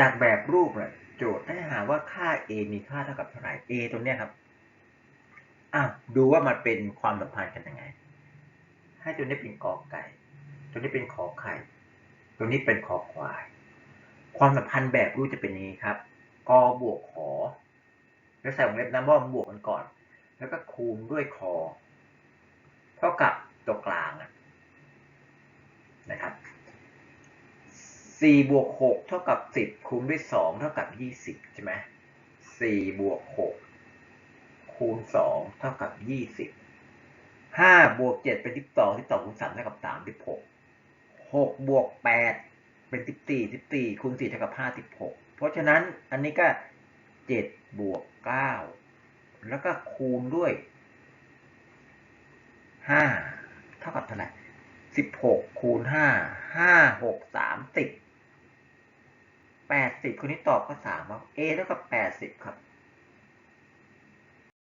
จากแบบรูปเลยโจทย์ให้หาว่าค่า a มีค่าเท่ากับเท่าไหร่ a ตรงเนี้ยครับอะดูว่ามันเป็นความสัมพันธ์กันยังไง ให้ตัวนี้เป็นกอไก่ ตัวนี้เป็นขอไข่ ตัวนี้เป็นขอควาย ความสัมพันธ์แบบรูปจะเป็นย่างนี้ครับกบวกขอ แล้วใส่วงเล็บนะว่ามันบวกกันก่อน แล้วก็คูณด้วยคอ เท่ากับตัวกลาง 4บวก6เท่ากับ 10 คูณด้วย 2 เท่ากับ 20 ใช่ไหม4บวก6คูณ 2 เท่ากับ 20 5บวก7เป็น 12 12คูณ3เท่ากับ 36 6บวก8เป็น 14 14คูณ4เท่ากับ 56 เพราะฉะนั้นอันนี้ก็ 7 บวก 9 แล้วก็คูณด้วย 5 เท่ากับเท่าไหร่16คูณ5 5 6 3 10 80คนนี้ตอบข้อ3ครับ A เท่ากับ 80 ครับ